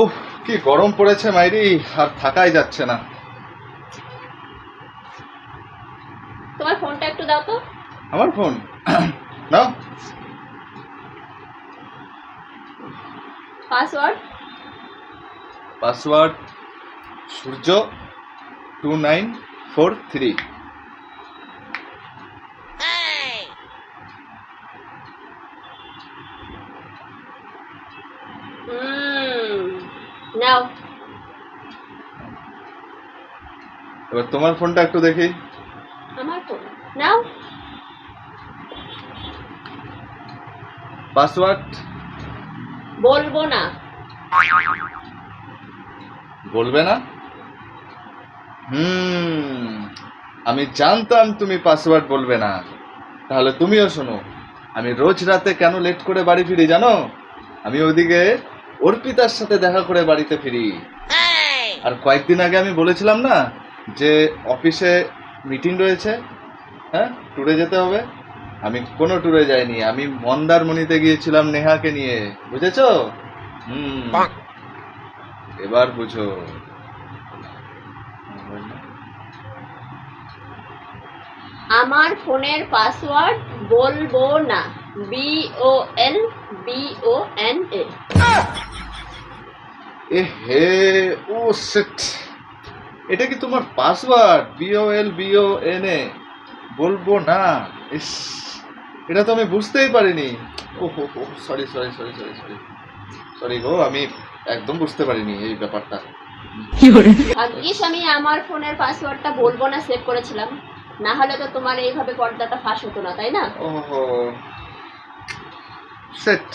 উফ কি গরম পড়েছে মাইরি আর থাকাই যাচ্ছে না। তোমার ফোনটা একটু দাও তো। আমার ফোন? নাও password? Password Surya two nine four three. হুম। নাও। এবার তোমার ফোনটা একটু দেখি। আমার ফোন নাও। পাসওয়ার্ড? বলব না। বলবে না? হুম আমি জানতাম তুমি পাসওয়ার্ড বলবে না। তাহলে তুমিও শোনো আমি রোজ রাতে কেন লেট করে বাড়ি ফিরি জানো? আমি ওদিকে অর্পিতার সাথে দেখা করে বাড়িতে ফিরি। আর কয়েকদিন আগে আমি বলেছিলাম না যে অফিসে মিটিং রয়েছে হ্যাঁ? ট্যুরে যেতে হবে। আমি কোনো ট্যুরে যাইনি। আমি মন্দারমণিতে গিয়েছিলাম নেহাকে নিয়ে। বুঝেছ? হুম। এবার বুঝো। আমার ফোনের পাসওয়ার্ড বলব না। B O L B O N A. এ হে ও সেট। এটা কি তোমার password? BOL BO N A বলব না। ইস এটা তো আমি বুঝতেই পারিনি। ও হো হো sorry sorry sorry sorry sorry sorry গো আমি একদম বুঝতে পারিনি এই ব্যাপারটা। ভাগ্যিস আমি আমার ফোনের পাসওয়ার্ডটা বলব না সেভ করেছিলাম। না হলে তো তোমার এইভাবে পর্দাটা ফাঁস হতো না তাই না? ও হো সেট